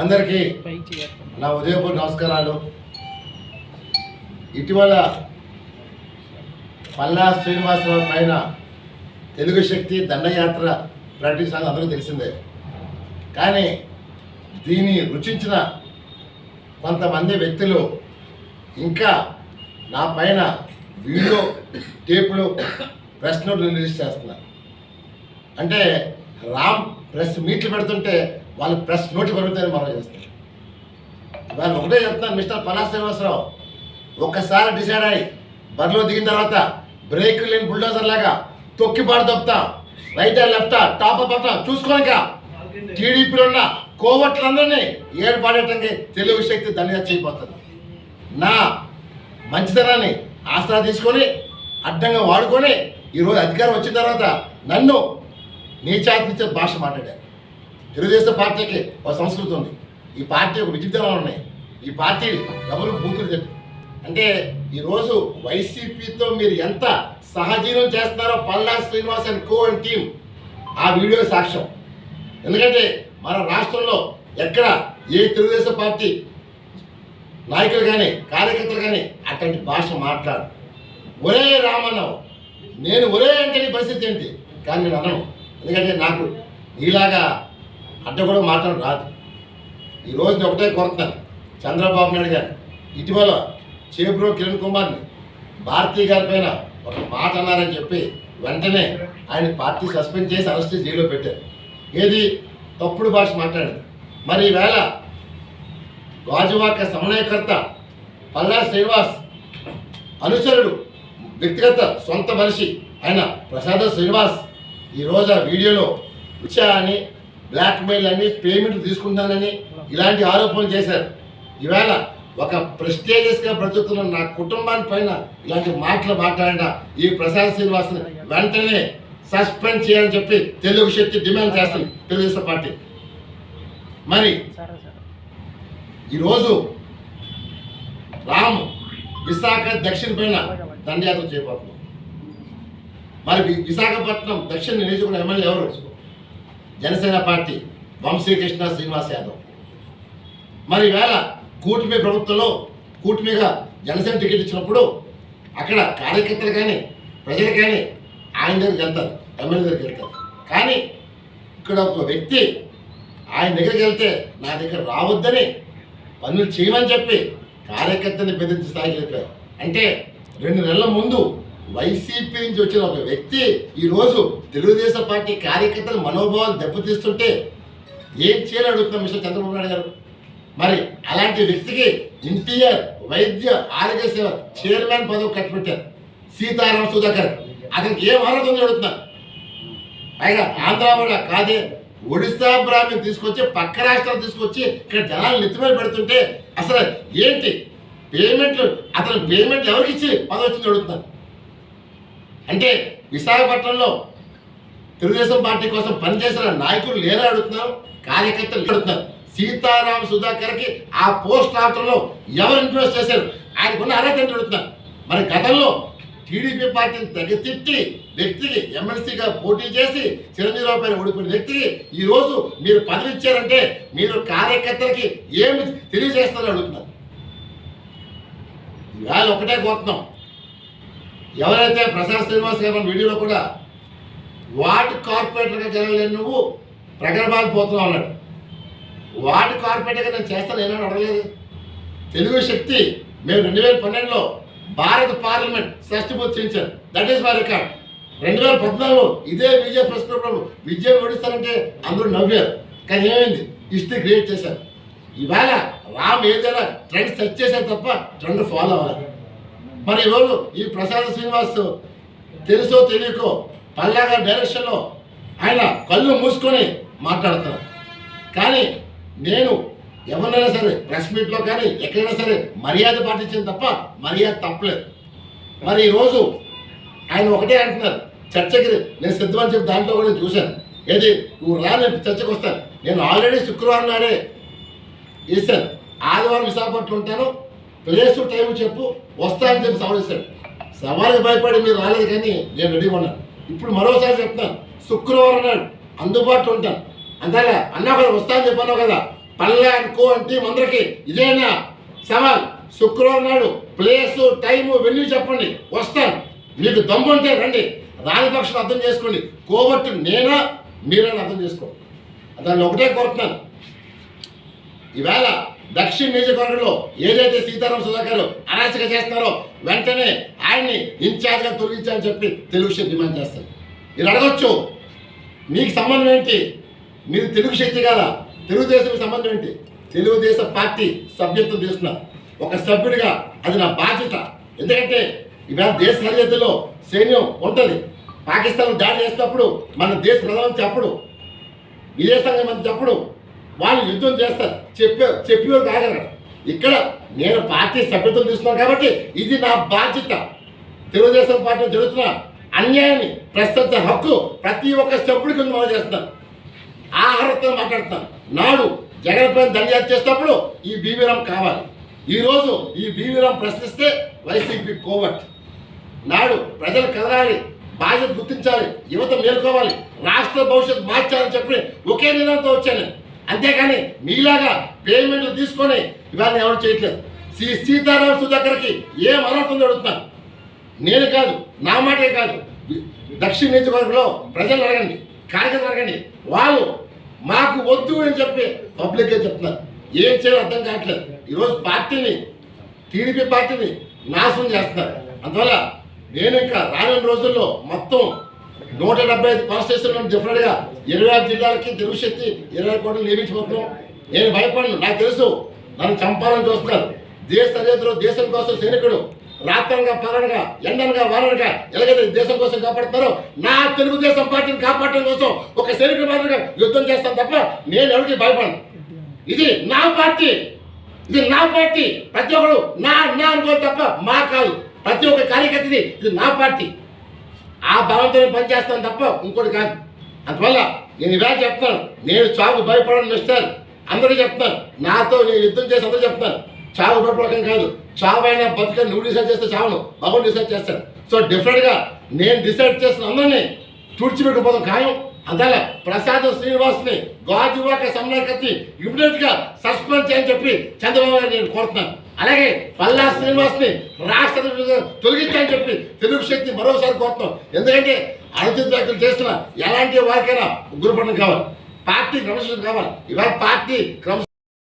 అందరికీ నా ఉదయపూర్ నమస్కారాలు. ఇటీవల పల్లా శ్రీనివాసరావు పైన తెలుగు శక్తి దండయాత్ర ప్రకటించిన అందరికీ తెలిసిందే. కానీ దీన్ని రుచించిన కొంతమంది వ్యక్తులు ఇంకా నా పైన వీడియో టేపులు ప్రశ్నలు రిలీజ్ చేస్తున్నారు. అంటే రామ్ ప్రెస్ మీట్లు పెడుతుంటే వాళ్ళు ప్రెస్ నోట్లు పెరుగుతాయని మనం చేస్తారు వాళ్ళు ఒకటే చెప్తాను మిస్టర్ పలా శ్రీనివాసరావు ఒక్కసారి డిసైడ్ అయ్యి బరిలో దిగిన తర్వాత బ్రేక్ లేని బుల్డోజర్ లాగా తొక్కి పాడు తొక్కుతా. రైట్ లెఫ్ట్ టాప్ అప్ అట్లా చూసుకోక టీడీపీలో ఉన్న కోవట్లందరినీ ఏడు పాడేటంగా తెలుగు శక్తి దండగా చేయబోతుంది నా మంచితనాన్ని ఆసరా తీసుకొని అడ్డంగా వాడుకొని ఈరోజు అధికారం వచ్చిన తర్వాత నన్ను నీచాత్మించే భాష మాట్లాడారు తెలుగుదేశం పార్టీకి ఒక సంస్కృతి ఉంది. ఈ పార్టీ ఒక విచిత్రాలు ఉన్నాయి. ఈ పార్టీ ఎవరు బూతులు చెప్పి అంటే ఈరోజు వైసీపీతో మీరు ఎంత సహజీవనం చేస్తున్నారో Palla Srinivas and co and team ఆ వీడియో సాక్ష్యం. ఎందుకంటే మన రాష్ట్రంలో ఎక్కడ ఏ తెలుగుదేశం పార్టీ నాయకులు కానీ కార్యకర్తలు కానీ అట్లాంటి భాష మాట్లాడు ఒరే రామన్నావు నేను ఒరే అంటే పరిస్థితి ఏంటి? కానీ నేను అనను. ఎందుకంటే నాకు ఇలాగా అడ్డ కూడా మాట్లాడు రాదు. ఈరోజు నేను ఒకటే కోరుతున్నాను. చంద్రబాబు నాయుడు గారు ఇటీవల చేబ్రో కిరణ్ కుమార్ని భారతీ గారి పైన ఒక మాట అన్నారని చెప్పి వెంటనే ఆయన పార్టీ సస్పెండ్ చేసి అరెస్ట్ జైల్లో పెట్టారు. ఏది? తప్పుడు భాష మాట్లాడింది. మరి ఈవేళ గాజువాక సమన్వయకర్త పల్లా శ్రీనివాస్ అనుచరుడు వ్యక్తిగత సొంత మనిషి ఆయన ప్రసాద శ్రీనివాస్ ఈరోజు ఆ వీడియోలో ఇచ్చా అని బ్లాక్మెయిల్ అని పేమెంట్ తీసుకుంటానని ఇలాంటి ఆరోపణలు చేశారు. ఈవేళ ఒక ప్రెస్టేజియస్గా బ్రతుకుతున్న నా కుటుంబాన్ని పైన ఇలాంటి మాటలు మాట్లాడిన ఈ ప్రశాంత్ శ్రీనివాస్ని వెంటనే సస్పెండ్ చేయాలని చెప్పి తెలుగు శక్తి డిమాండ్ చేస్తుంది తెలుగుదేశం పార్టీ. మరి ఈరోజు రాము విశాఖ దక్షిణ పైన దండయాత్ర చేయబోతుంది మరి విశాఖపట్నం దక్షిణ నియోజకవర్గం ఎమ్మెల్యే ఎవరు? జనసేన పార్టీ వంశీకృష్ణ శ్రీనివాస్ యాదవ్. మరి ఈవేళ కూటమి ప్రభుత్వంలో కూటమిగా జనసేన టికెట్ ఇచ్చినప్పుడు అక్కడ కార్యకర్తలు కానీ ప్రజలు కానీ ఆయన దగ్గరికి వెళ్తారు ఎమ్మెల్యే దగ్గరికి వెళ్తారు. కానీ ఇక్కడ ఒక వ్యక్తి ఆయన దగ్గరికి వెళ్తే నా దగ్గర రావద్దని పనులు చేయమని చెప్పి కార్యకర్తని బెదిరించే స్థాయికి వెళ్ళిపోయారు. అంటే రెండు నెలల ముందు వైసీపీ నుంచి వచ్చిన ఒక వ్యక్తి ఈరోజు తెలుగుదేశం పార్టీ కార్యకర్తల మనోభావాలు దెబ్బతీస్తుంటే ఏం చేయాలని అడుగుతున్నాం మిస్టర్ చంద్రబాబు నాయుడు గారు? మరి అలాంటి వ్యక్తికి ఎన్టీఆర్ వైద్య ఆరోగ్య సేవ చైర్మన్ పదవి కట్టుబెట్టారు సీతారాం సుధాకర్. అతనికి ఏం అర్హత ఉంది అడుగుతున్నా పైగా ఆంధ్ర కాదే ఒడిశా బ్రాహ్మణ్ తీసుకొచ్చి పక్క రాష్ట్రాలు తీసుకొచ్చి ఇక్కడ జనాలు నెత్తిమీద పెడుతుంటే అసలు ఏంటి? పేమెంట్లు అతను పేమెంట్ ఎవరికి ఇచ్చి పదవి వచ్చింది అడుగుతున్నారు? అంటే విశాఖపట్నంలో తెలుగుదేశం పార్టీ కోసం పనిచేసిన నాయకులు లేరా అడుగుతున్నారు కార్యకర్తలు అడుగుతున్నారు. సీతారాం సుధాకర్కి ఆ పోస్ట్ ఆఫర్లో ఎవరు ఇన్వెస్ట్ చేశారు? ఆయనకున్న అర్హత ఏంటి అడుగుతున్నారు. మరి గతంలో టీడీపీ పార్టీని తగ్గితిట్టి వ్యక్తికి ఎమ్మెల్సీగా పోటీ చేసి చిరంజీవిరావు పైన ఓడిపోయిన వ్యక్తికి ఈరోజు మీరు పదవి ఇచ్చారంటే మీరు కార్యకర్తలకి ఏమి తెలియజేస్తారని అడుగుతున్నారు. ఇవాళ ఒకటే కోరుతున్నాం. ఎవరైతే ప్రసాద్ శ్రీనివాస్ గారి వీడియోలో కూడా వార్డు కార్పొరేటర్గా జరగలేని నువ్వు ప్రగర్భాలు పోతున్నావు అన్నాడు. వార్డు కార్పొరేటర్గా నేను చేస్తాను ఏమని అడగలేదు. తెలుగు శక్తి మేము రెండు వేల పన్నెండులో భారత పార్లమెంట్ షష్టిపూర్తి చేయించారు దట్ ఈస్ మై రికార్డ్ రెండు వేల పద్నాలుగులో ఇదే విజయ ప్రెస్ క్లబ్లో విజయం ఓడిస్తారంటే అందరూ నవ్వారు. కానీ ఏమైంది? హిస్టరీ క్రియేట్ చేశారు. ఇవాళ రామ్ ఏదైనా ట్రెండ్ సెట్ చేశారు తప్ప ట్రెండ్ ఫాలో అవ్వాలి మరి ఈరోజు ఈ ప్రసాద్ శ్రీనివాస్ తెలుసో తెలియకో పల్లాగా డైరెక్షన్లో ఆయన కళ్ళు మూసుకొని మాట్లాడతారు. కానీ నేను ఎవరినైనా సరే ప్రెస్ మీట్లో కానీ ఎక్కడైనా సరే మర్యాద పాటించింది తప్ప మర్యాద తప్పలేదు. మరి ఈరోజు ఆయన ఒకటే అంటున్నారు చర్చకి నేను సిద్ధమని చెప్పి దాంట్లో కూడా నేను చూశాను. ఏది? నువ్వు రా నేను చర్చకు వస్తాను. నేను ఆల్రెడీ శుక్రవారం నాడే ఇస్తాను ఆదివారం విశాఖపట్నం ఉంటాను. ప్లేస్ టైం చెప్పు వస్తా అని చెప్పి సవాల్ ఇస్తాడు సవాల్కి భయపడి మీరు రాలేదు కానీ నేను రెడీగా ఉన్నాను. ఇప్పుడు మరోసారి చెప్తాను శుక్రవారం నాడు అందుబాటులో ఉంటాను. అంతేగా అన్నా కదా వస్తా అని చెప్పాను కదా. పల్లె అనుకో అంటే అందరికి ఇదేనా? సవాల్ శుక్రవారం నాడు ప్లేసు టైము వెన్యూ చెప్పండి. వస్తాను. మీకు దమ్ముంటే రండి. రాజపక్షలు అర్థం చేసుకోండి. కోవట్టు నేనా? మీరని అర్థం చేసుకోండి. దాన్ని ఒకటే కోరుతున్నాను. ఈవేళ దక్షిణ నియోజకవర్గంలో ఏదైతే సీతారాం సుధాకర్ అరాచక చేస్తారో వెంటనే ఆయన్ని ఇన్ఛార్జ్గా తొలగించాలని చెప్పి తెలుగు శక్తి డిమాండ్ చేస్తారు. మీరు అడగొచ్చు మీకు సంబంధం ఏంటి? మీరు తెలుగు శక్తి కదా? తెలుగుదేశం సంబంధం ఏంటి? తెలుగుదేశం పార్టీ సభ్యత్వం తీసుకున్నారు ఒక సభ్యుడిగా అది నా బాధ్యత. ఎందుకంటే ఇవాళ దేశ సరిహద్దులో సైన్యం ఉంటుంది. పాకిస్తాన్ దాడి చేసినప్పుడు మన దేశ ప్రధానమంత్రి అప్పుడు విదేశాంగ మంత్రి అప్పుడు వాళ్ళు యుద్ధం చేస్తారు. చెప్పే చెప్పేవారు కాగలరు ఇక్కడ నేను పార్టీ సభ్యత్వం తీసుకున్నాను కాబట్టి ఇది నా బాధ్యత. తెలుగుదేశం పార్టీ జరుగుతున్న అన్యాయాన్ని ప్రశ్నించే హక్కు ప్రతి ఒక్క సభ్యుడికి ఉంది మనం చేస్తున్నాను ఆ మాట్లాడుతున్నాను నాడు జగన్ పైన దర్యాప్తు చేసినప్పుడు ఈ బీవీరం కావాలి. ఈరోజు ఈ బీవీరం ప్రశ్నిస్తే వైసీపీ కోవట్. నాడు ప్రజలు కదలాలి బాధ్యత గుర్తించాలి యువత మేల్కోవాలి రాష్ట్ర భవిష్యత్తు మార్చాలని చెప్పి ఒకే నిర్ణయంతో వచ్చాను అంతేకాని మీలాగా పేమెంట్లు తీసుకొని ఇవాళ ఎవరు చేయట్లేదు. శ్రీ సీతారాం సుధాకర్కి ఏం అర్హత అడుగుతున్నాను నేను కాదు నా మాటే కాదు. దక్షిణ నియోజకవర్గంలో ప్రజలు అడగండి కార్యకర్తలు అడగండి. వాళ్ళు మాకు వద్దు అని చెప్పి పబ్లిక్గా చెప్తున్నారు. ఏం చేయాలో అర్థం కావట్లేదు. ఈరోజు పార్టీని టీడీపీ పార్టీని నాశనం చేస్తున్నారు. అందువల్ల నేను ఇంకా రానున్న రోజుల్లో మొత్తం నూట డెబ్బై ఐదు కాన్స్టిట్యూషన్ డిఫరెంట్గా ఇరవై ఆరు జిల్లాలకి తెలుగు శక్తి ఇరవై కోట్లు నియమించబోతున్నాం. నేను భయపడను. నాకు తెలుసు. నన్ను చంపాలని చూస్తున్నారు. దేశ సరిహద్దులో దేశం కోసం సైనికుడు రాత్రంగా పగలనగా ఎండనగా వారనగా ఎలాగైతే దేశం కోసం కాపాడుతున్నారో నా తెలుగుదేశం పార్టీని కాపాడటం కోసం ఒక సైనికుడు మాదిరిగా యుద్ధం చేస్తాను తప్ప నేను ఎవరికి భయపడను. ఇది నా పార్టీ. ఇది నా పార్టీ. ప్రతి ఒక్కరు నా నా అనుకోవాలి తప్ప మా కాదు. ప్రతి ఒక్క కార్యకర్తది ఇది నా పార్టీ. ఆ భావంతో పనిచేస్తాను తప్ప ఇంకోటి కాదు. అందువల్ల నేను ఇలా చెప్తాను. నేను చావు భయపడను మిస్టర్. అందరూ చెప్తాను నాతో నేను యుద్ధం చేసి అందరూ చెప్తాను చావు భయపడకం కాదు. చావు అయినా బతుక నువ్వు డిసైడ్ చేస్తే చావును. భగవాన్ డిసైడ్ చేస్తాను సో డిఫరెంట్గా నేను డిసైడ్ చేస్తున్న అందరినీ తుడిచిపెట్టుకుపోతాం ఖాయం. అందువల్ల ప్రసాద్ శ్రీనివాస్ని గాజువాక సమన్వయకర్తని ఇమీడియట్గా సస్పెండ్ చేయని చెప్పి చంద్రబాబు గారు నేను కోరుతున్నాను. అలాగే పల్లా శ్రీనివాస్ని రాష్ట్ర తొలగించని చెప్పి తెలుగు శక్తి మరోసారి కోరుతాం. ఎందుకంటే అనుచిత వ్యాఖ్యలు చేస్తున్న ఎలాంటి వారికైనా గురుపడడం కావాలి. పార్టీ క్రమశిక్షణ కావాలి. ఇవాళ పార్టీ క్రమ